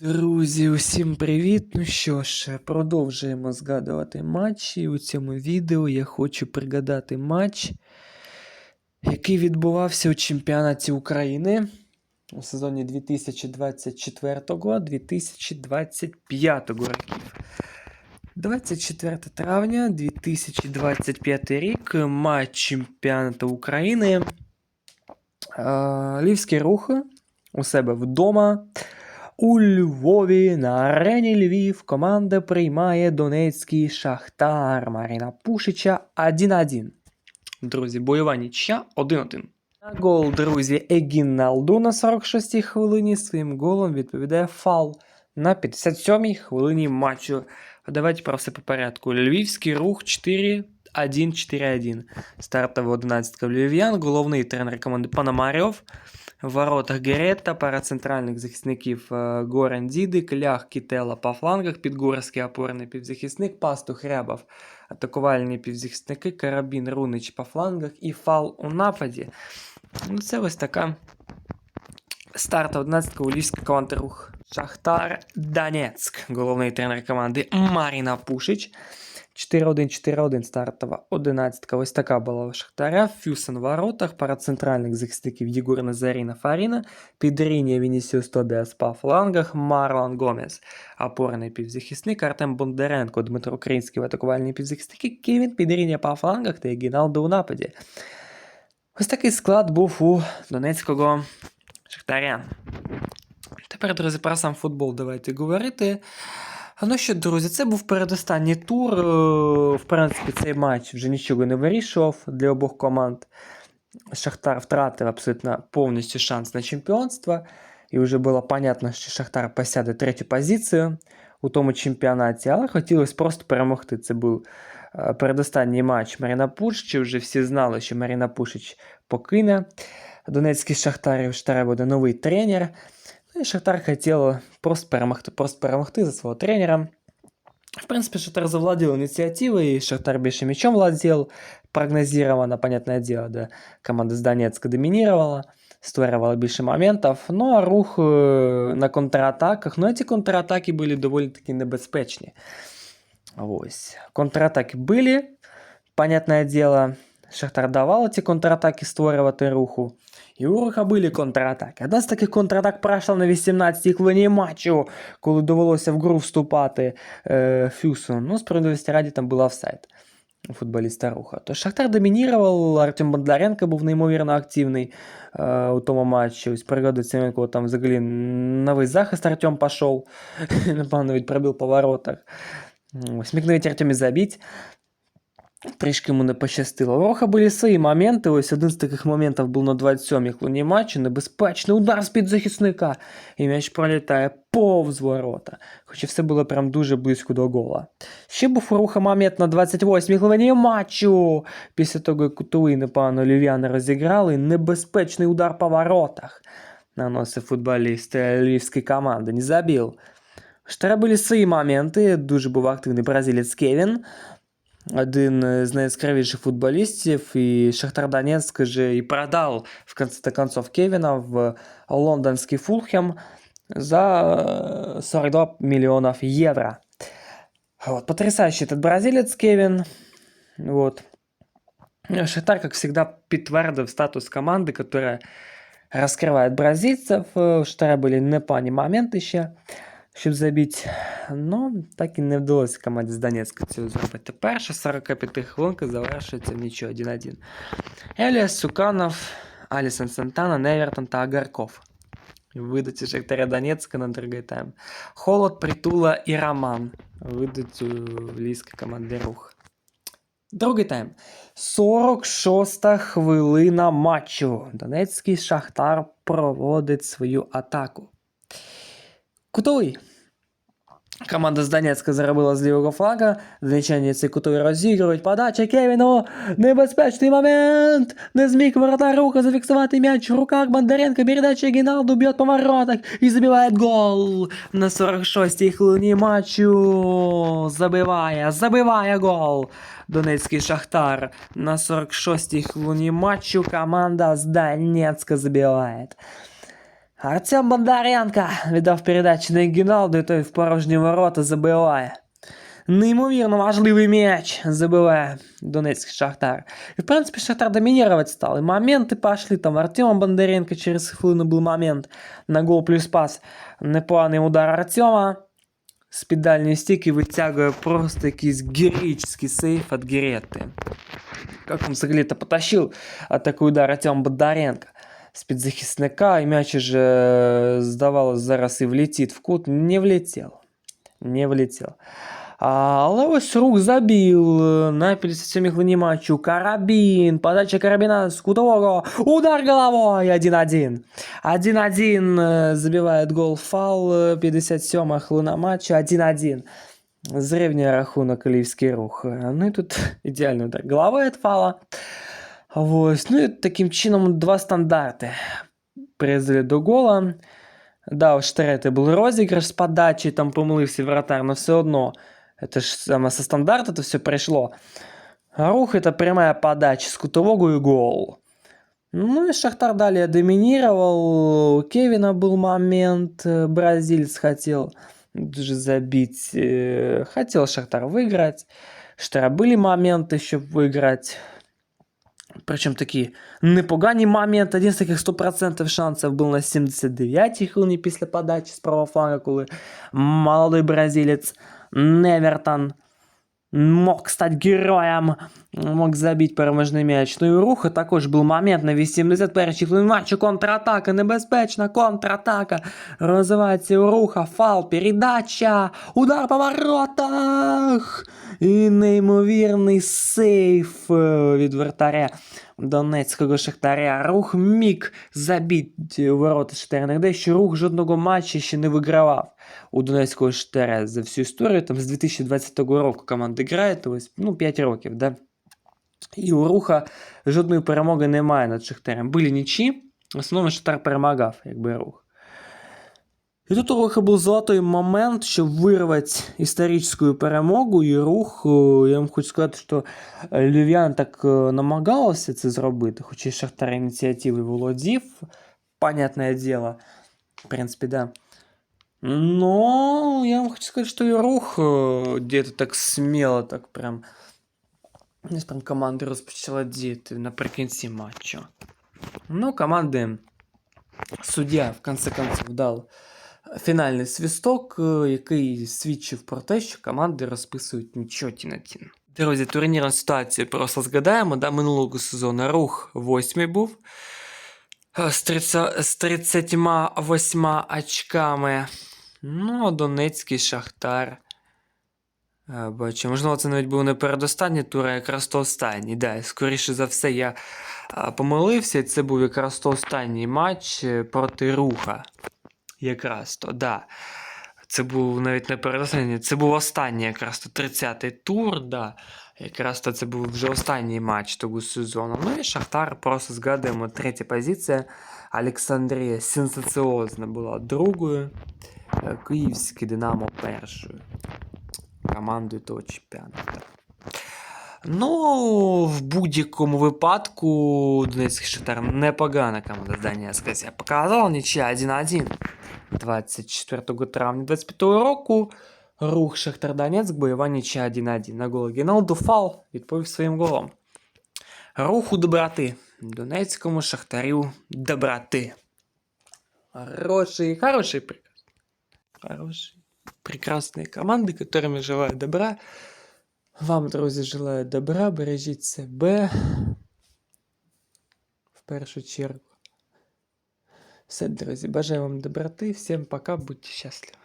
Друзі, усім привіт! Ну що ж, продовжуємо згадувати матчі. У цьому відео я хочу пригадати матч, який відбувався у чемпіонаті України у сезоні 2024-2025 років. 24 травня 2025 рік матч чемпіонату України. Львівський рух у себе вдома. У Львові на арені Львів команда приймає Донецький Шахтар Маріна Пушича 1-1. Друзі, бойова нічя 1-1. На гол, друзі, Егіналду на 46-й хвилині своїм голом відповідає фал на 57-й хвилині матчу. Давайте про все по порядку. Львівський рух 4-1-4-1. Стартова 11 львів'ян, головний тренер команди Пономарьов. В воротах Геретта, пара центральних захисників е, Горан Дідик, Лях Кітела по флангах, Підгорський опорний півзахисник, Пастух Рябов, атакувальні півзахисники, Карабін Рунич по флангах і фал у нападі. Ну, це ось така старта 11 у львівська команда рух. Шахтар Донецьк, головний тренер команди Маріна Пушич. 4-1-4-1 стартова 11. Ось така була у Шахтаря. Фюсен в воротах, пара центральних захисників Єгор Назаріна Фаріна, Підріння Вінісіус Тобіас по флангах, Марлан Гомес, опорний півзахисник, Артем Бондаренко, Дмитро Український атакувальні півзахисники, Кевін Підріння по флангах та Егіналдо у нападі. Ось такий склад був у Донецького Шахтаря. Тепер, друзі, про сам футбол давайте говорити. Ну що, друзі, це був передостанній тур. Е, В принципі, цей матч вже нічого не вирішував для обох команд. Шахтар втратив абсолютно повністю шанс на чемпіонство. І вже було понятно, що Шахтар посяде третю позицію у тому чемпіонаті, але хотілося просто перемогти. Це був е, передостанній матч Маріна Пушича. Вже всі знали, що Маріна Пушич покине Донецький Шахтар, і у буде новий тренер. Ну і Шахтар хотів просто перемогти, просто перемогти за свого тренера. В принципе, Шахтар завладел инициативой, и Шахтар больше мячом владел. Прогнозировано, понятное дело, да, команда с Донецка доминировала, створювала більше моментів. Ну, а рух е, на контратаках. Ну, ці контратаки були доволі таки небезпечні. Ось. Контратаки були, понятное дело, Шахтар давав ці контратаки створювати руху. І у Руха були контратаки. Одна з таких контратак пройшла на 18-й хвилині матчу, коли довелося в гру вступати е, Фюсу. Ну, справедливості раді там був офсайд у футболіста Руха. Тож Шахтар домінірував, Артем Бондаренко був неймовірно активний е, у тому матчі. Ось пригодиться, коли там взагалі новий захист Артем пішов. Напевно, від пробив по воротах. Ось міг навіть Артем і забити. Трішки йому не пощастило. Роха були свої моменти. Ось один з таких моментів був на 27-й хвилині матчу. Небезпечний удар з-під захисника. І м'яч пролітає повз ворота. Хоча все було прям дуже близько до гола. Ще був Руха момент на 28-й хвилині матчу. Після того, як кутовий непогано львів'яни розіграли, небезпечний удар по воротах. Наносив футболіст львівської команди. Не забив. Штара були свої моменти. Дуже був активний бразилець Кевін один з найяскравіших футболістів, і Шахтар Донецьк же і продав в конце концов Кевіна в лондонський Фулхем за 42 миллионов евро. Вот, потрясающий этот бразилец Кевин. Вот. Шахтар, как всегда, підтвердив статус команды, которая раскрывает бразильцев. У Шахтаря были непогані моменти ще щоб забити. Ну, так і не вдалося команді з Донецька цього зробити. Перша 45 хвилинка завершується нічого 1-1. Еліас Суканов, Алісон Сантана, Невертон та Агарков. Видаті Шахтаря Донецька на другий тайм. Холод, Притула і Роман. Видають у львівській команді рух. Другий тайм. 46 хвилина матчу. Донецький Шахтар проводить свою атаку. Кутовий. Команда з Донецька заробила з лівого флага. Донеччані цей кутовий розігрують. Подача Кевіну. Небезпечний момент. Не зміг воротар руха зафіксувати м'яч в руках Бондаренко. Передача Гіналду б'є по воротах і забиває гол. На 46-й хвилині матчу. Забиває, забиває гол. Донецький Шахтар. На 46-й хвилині матчу команда з Донецька забиває. Артем Бондаренко віддав передачу на Гіналду, і той в порожні ворота забиває. Неймовірно важливий м'яч забиває Донецький Шахтар. І, в принципі, Шахтар доминировать стал. И моменты пошли. Там Артема Бондаренко через хвилину был момент на гол плюс пас. Непоганий удар Артема. З-під дальньої стійки витягує просто якийсь героический сейф від Геретти. Как он взагалі-то потащив а такий удар Артем Бондаренко з-під захисника, і м'яч уже, здавалось, зараз і влетить в кут. Не влетел. Не влетел. А, Але ось рух забил е, на 57-й хвилині матчу. Карабін, подача карабіна з кутового. Удар головой 1-1. 1-1 е, забиває гол фал. е, 57 хвилина матчу. 1-1. Зрівнює рахунок Львівський рух. Е, Ну і тут ідеальний удар головою від фала. Ось. Ну і таким чином два стандарти призвели до гола. Да, у Штрети був розіграш з подачі, там помилився вратар, но все одно. Это ж саме со стандарта это все пришло. А рух это прямая подача с кутового и гол. Ну и Шахтар далее доминировал. У Кевина был момент. э, Бразилец хотел даже забить. э, Хотел Шахтар выиграть. Штара были моменты, чтобы выиграть. Причем такие непогані моменти. Один з таких 100% шансів був на 79-й хвилині після подачі з правого фланга, коли молодий бразилець Невертон мог стать героєм, мог забити переможний м'яч. Ну і у руху також був момент на 81-й хвилині матчу. Контратака, небезпечна контратака. Розвивається у руха, фал, передача, удар по воротах. І неймовірний сейф е, від вратаря Донецького Шахтаря. Рух міг забити ворота Шахтаря. Дещо рух жодного матчу ще не вигравав у Донецького Шахтаря за всю історію. Там з 2020 року команда грає, то ось ну, 5 років, да? І у руха жодної перемоги немає над Шахтарем. Були нічі, в основному Шахтар перемагав, якби рух. І тут у Руха був золотий момент, щоб вирвати історичну перемогу, і рух, е, я вам хочу сказати, що Львів'ян так е, намагався це зробити, хоч і Шахтар ініціативи володів, понятне діло, в принципі, да. Но я вам хочу сказать, что и рух э, где-то так смело, так прям. Десь прям команда розпочала діяти наприкінці матчу. Ну, команди суддя в конце концов дав фінальний свісток, е, який свідчив про те, що команди розписують нічого тінатін. Друзі, турнірну ситуацію просто згадаємо. Да, минулого сезону рух восьмий був. е, З, 30, з 38 очками. Ну, а Донецький Шахтар. Е, Бачу, можливо, це навіть був не передостанній тур, а якраз то останній. Да, скоріше за все, я помилився, це був якраз то останній матч проти Руха. Якраз то, да. Це був навіть не передостанній, це був останній якраз то 30-й тур, да. Якраз то це був вже останній матч того сезону. Ну і Шахтар просто згадуємо третя позиція. Олександрія сенсаціозна була другою. е, Київське Динамо першою командою того чемпіонату. Ну, в будь-якому випадку Донецький Шахтар непогана команда з Донецька себе показала. Нічия 1-1. 24 травня 25 року рух Шахтар Донецьк, бойова нічия 1-1. На гол Геналду фал відповів своїм голом. Руху доброти. Донецькому Шахтарю доброти. Хороший, хороший приказ. Хороший, прекрасные команды, которым я желаю добра. Вам, друзі, желаю добра, бережіть себе. В першу чергу. Все, друзі, бажаю вам доброти. Всім пока, будьте щасливі.